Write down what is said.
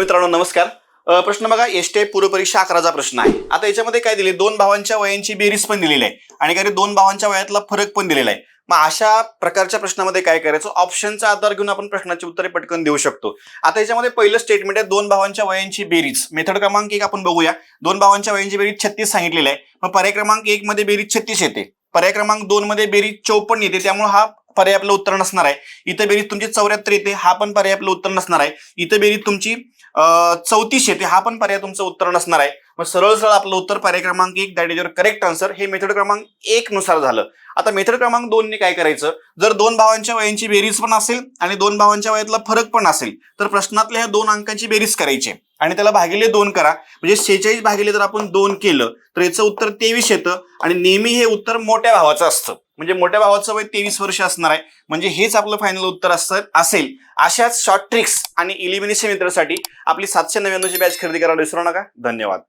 मित्रांनो नमस्कार. प्रश्न बघा एस टी पूर्व परीक्षा अकराचा प्रश्न आहे. आता याच्यामध्ये काय दिले? दोन भावांच्या वयांची बेरीज पण दिलेली आहे. आणि काही दोन भावांच्या वयातला फरक पण दिलेला आहे. मग अशा प्रकारच्या प्रश्नामध्ये काय करायचं? ऑप्शनचा आधार घेऊन आपण प्रश्नाची उत्तरे पटकन देऊ शकतो. आता याच्यामध्ये पहिलं स्टेटमेंट आहे दोन भावांच्या वयांची बेरीज. मेथड क्रमांक एक आपण बघूया. दोन भावांच्या वयांची बेरीज छत्तीस सांगितलेली आहे. मग पर्याय क्रमांक एक मध्ये बेरीज छत्तीस येते. पर्याय क्रमांक दोन मध्ये बेरीज चौपन्न येते. त्यामुळे हा पर्याय आपलं उत्तर नसणार आहे. इथं बेरीज तुमची चौऱ्याहत्तर येते. हा पण पर्याय आपलं उत्तर नसणार आहे. इथं बेरीज तुमची चौतीस येते हा पण पर्याय तुमचं उत्तर नसणार आहे. मग सरळ सरळ आपलं उत्तर पर्याय क्रमांक एक that is your correct answer हे मेथड क्रमांक एक नुसार झालं. आता मेथड क्रमांक दोन ने काय करायचं? जर दोन भावांच्या वयांची बेरीज पण असेल आणि दोन भावांच्या वयातला फरक पण असेल तर प्रश्नातल्या ह्या दोन अंकांची बेरीज करायची आणि त्याला भागिले दोन करा. म्हणजे शेहेचाळीस भागिले जर आपण दोन केलं तर याचं उत्तर तेवीस येतं आणि नेहमी हे उत्तर मोठ्या भावाचं असतं. म्हणजे मोठ्या भावाचं वय तेवीस वर्ष असणार आहे. म्हणजे हेच आपलं फायनल उत्तर असतं असेल. अशाच शॉर्ट ट्रिक्स आणि इलिमिनेशन मित्रासाठी आपली सातशे नव्याण्णवची बॅच खरेदी करायला विसरू नका. धन्यवाद.